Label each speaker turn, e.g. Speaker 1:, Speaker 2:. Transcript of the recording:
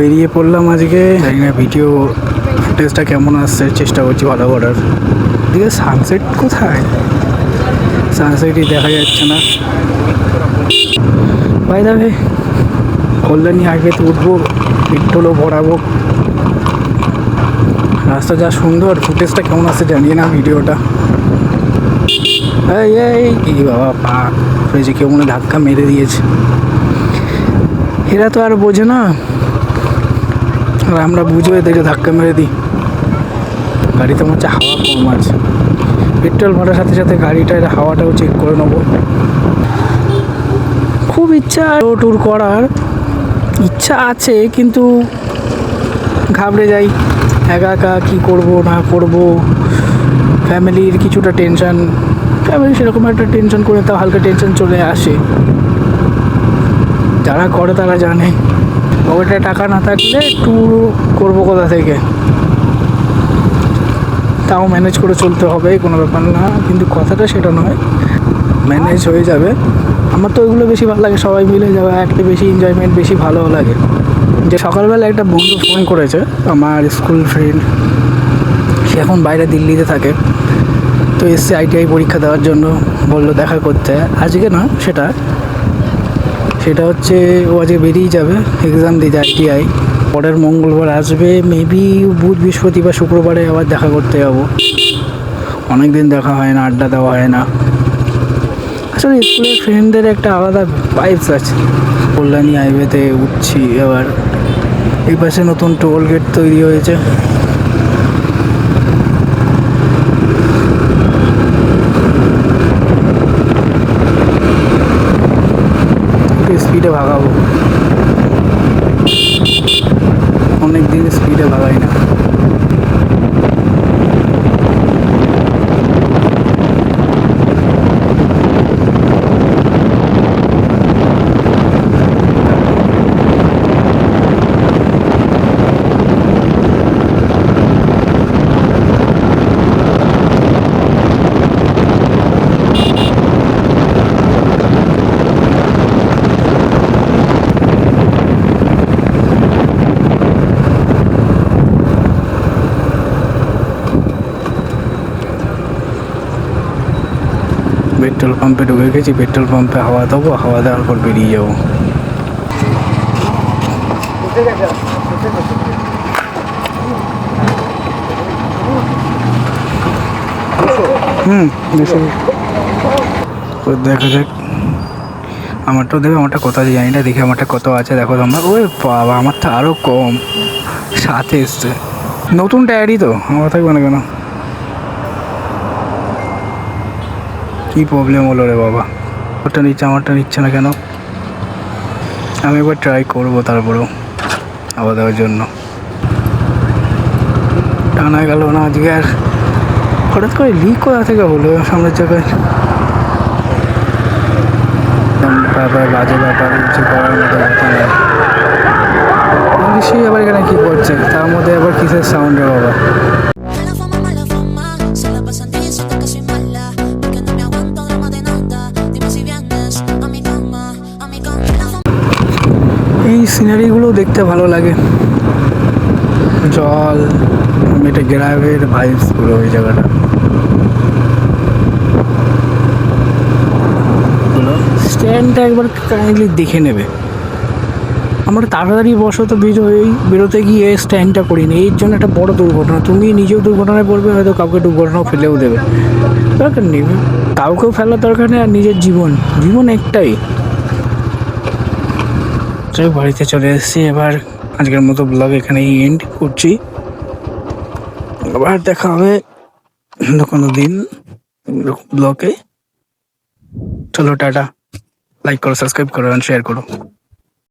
Speaker 1: বেরিয়ে পড়লাম আজকে। জানি না ভিডিও ফুটেজটা কেমন আসছে, চেষ্টা করছি ভালো করার। দিকে সানসেট কোথায়? সানসেটই দেখা যাচ্ছে না। ভাই দাবে কল্যাণী হাইওয়েতে উঠবো, পেট্রোলও ভরাবো। রাস্তা যা সুন্দর ফুটেজটা কেমন আসছে জানি না ভিডিওটা। এই এই বাবা, পা হয়েছে কেউ মনে ধাক্কা মেরে দিয়েছে। এরা তো আর বোঝে না। আর আমরা বুঝব এদেরকে ধাক্কা মেরে দিই। গাড়িতে মনে হচ্ছে হাওয়া কম আছে। পেট্রোল ভরার সাথে সাথে গাড়িটার হাওয়াটাও চেক করে নেব। খুব ইচ্ছা ট্যুর করার। ইচ্ছা আছে, কিন্তু ঘাবড়ে যাই। একা একা কী করব, না করব? ফ্যামিলির কিছুটা টেনশন ফ্যামিলি সেরকম একটা টেনশন করে তাও হালকা টেনশন চলে আসে। যারা করে তারা জানে। পকেটে টাকা না থাকলে ট্যুর করব কোথা থেকে? তাও ম্যানেজ করে চলতে হবে, কোনো ব্যাপার না। কিন্তু কথাটা সেটা নয় ম্যানেজ হয়ে যাবে। আমার তো ওইগুলো বেশি ভালো লাগে, সবাই মিলে যাওয়া, একটা বেশি এনজয়মেন্ট বেশি ভালো লাগে। যে সকালবেলা একটা বন্ধু ফোন করেছে, আমার স্কুল ফ্রেন্ড সে এখন বাইরে দিল্লিতে থাকে। তো এসছে আইটিআই পরীক্ষা দেওয়ার জন্য, বলল দেখা করতে। আজকে না, সেটা সেটা হচ্ছে ও আজকে বেরিয়ে যাবে এক্সাম দিতে আইটিআই পরের মঙ্গলবার আসবে মেবি বুধ, বৃহস্পতিবার, শুক্রবারে আবার দেখা করতে যাব। অনেক দিন দেখা হয় না, আড্ডা দেওয়া হয় না। আসলে স্কুলের ফ্রেন্ডদের একটা আলাদা ভাইবস আছে। কল্যাণী হাইওয়েতে উঠছি এবার। এই পাশে নতুন টোল গেট তৈরি হয়েছে। স্পিডে ভাগাবো। অনেক দিন স্পিডে ভাগাই না পেট্রোল পাম্পে ঢুকে গেছি, পেট্রোল পাম্পে হাওয়া দেবো, হাওয়া দেওয়ার পর বেরিয়ে যাব। হুম তো দেখা যাক। আমারটাও দেবে, আমারটা কত আছে জানি না, দেখি আমারটা কত আছে। দেখো তোমরা। ওই বাবা, আমারটা আরও কম। সাথে এসছে। নতুন টায়ারই তো, আমার থাকবে না কেন? কী প্রবলেম হলো রে বাবা? ওটা নিচ্ছে আমারটা নিচ্ছে না কেন? আমি একবার ট্রাই করব তারপরেও আবার দেওয়ার জন্য। টানা গেল না আজকে আর। হঠাৎ করে লিক কোথা থেকে হলো সামনের জায়গায়। ব্যাপার বাজে ব্যাপার, কিছু করার মতো নয় সে আবার এখানে কী করছে? তার মধ্যে আবার কিসের সাউন্ড বাবা? সিনারিগুলো দেখতে ভালো লাগে। জল এটা গ্রামের ভাইবস পুরো ওই জায়গাটা। স্ট্যান্ডটা একবার কাইন্ডলি দেখে নেবে। আমরা তাড়াতাড়ি বসত বেরোই বেরোতে গিয়ে স্ট্যান্ডটা করিনি এর জন্য একটা বড় দুর্ঘটনা। তুমি নিজেও দুর্ঘটনায় পড়বে হয়তো কাউকে দুর্ঘটনাও ফেলেও দেবে। দরকার নেই। কাউকেও ফেলার দরকার নেই আর নিজের জীবন। জীবন একটাই। চলো বাড়িতে চলে এসেছি। এবার আজকের মতো ব্লগ এখানেই এন্ড করছি। আবার দেখা হবে অন্য কোনো দিন ব্লগে চলো, টাটা। লাইক করো সাবস্ক্রাইব করো শেয়ার করো।